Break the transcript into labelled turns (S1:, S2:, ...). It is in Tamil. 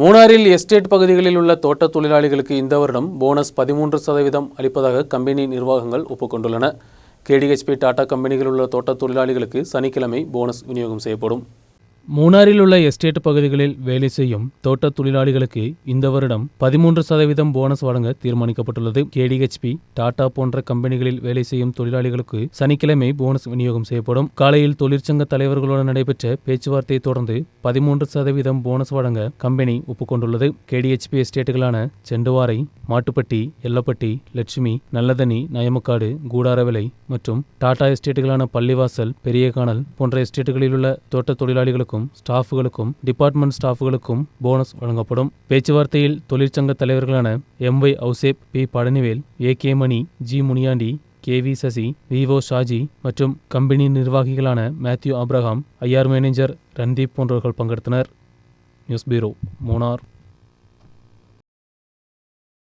S1: மூணாறில் எஸ்டேட் பகுதிகளில் உள்ள தோட்ட தொழிலாளிகளுக்கு இந்த வருடம் போனஸ் பதிமூன்று சதவீதம் அளிப்பதாக கம்பெனி நிர்வாகங்கள் ஒப்புக்கொண்டுள்ளன. கேடிஹெச்பி டாடா கம்பெனிகளில் உள்ள தோட்ட தொழிலாளிகளுக்கு சனிக்கிழமை போனஸ் விநியோகம் செய்யப்படும். மூணாறில் உள்ள எஸ்டேட் பகுதிகளில் வேலை செய்யும் தோட்ட தொழிலாளிகளுக்கு இந்த வருடம் பதிமூன்று சதவீதம் போனஸ் வழங்க தீர்மானிக்கப்பட்டுள்ளது. கேடிஹெச்பி டாடா போன்ற கம்பெனிகளில் வேலை செய்யும் தொழிலாளிகளுக்கு சனிக்கிழமை போனஸ் விநியோகம் செய்யப்படும். காலையில் தொழிற்சங்க தலைவர்களுடன் நடைபெற்ற பேச்சுவார்த்தையை தொடர்ந்து பதிமூன்று சதவீதம் போனஸ் வழங்க கம்பெனி ஒப்புக்கொண்டுள்ளது. கேடிஹெச்பி எஸ்டேட்டுகளான செண்டுவாரை மாட்டுப்பட்டி எல்லப்பட்டி லட்சுமி நல்லதனி நயமக்காடு கூடாரவிலை மற்றும் டாடா எஸ்டேட்டுகளான பள்ளிவாசல் பெரியகானல் போன்ற எஸ்டேட்டுகளில் உள்ள தோட்ட தொழிலாளிகளுக்கும் ஸ்டாஃபுகளுக்கும் டிபார்ட்மெண்ட் ஸ்டாஃபுகளுக்கும் போனஸ் வழங்கப்படும். பேச்சுவார்த்தையில் தொழிற்சங்க தலைவர்களான M Y Ouseph P Palanivel A K Mani G Muniyandi K V Sasi Vivo Shaji மற்றும் கம்பெனி நிர்வாகிகளான மேத்யூ அப்ரஹாம் ஐஆர் மேனேஜர் ரன்தீப் போன்றவர்கள் பங்கெடுத்தனர். நியூஸ் பீரோ மூனார்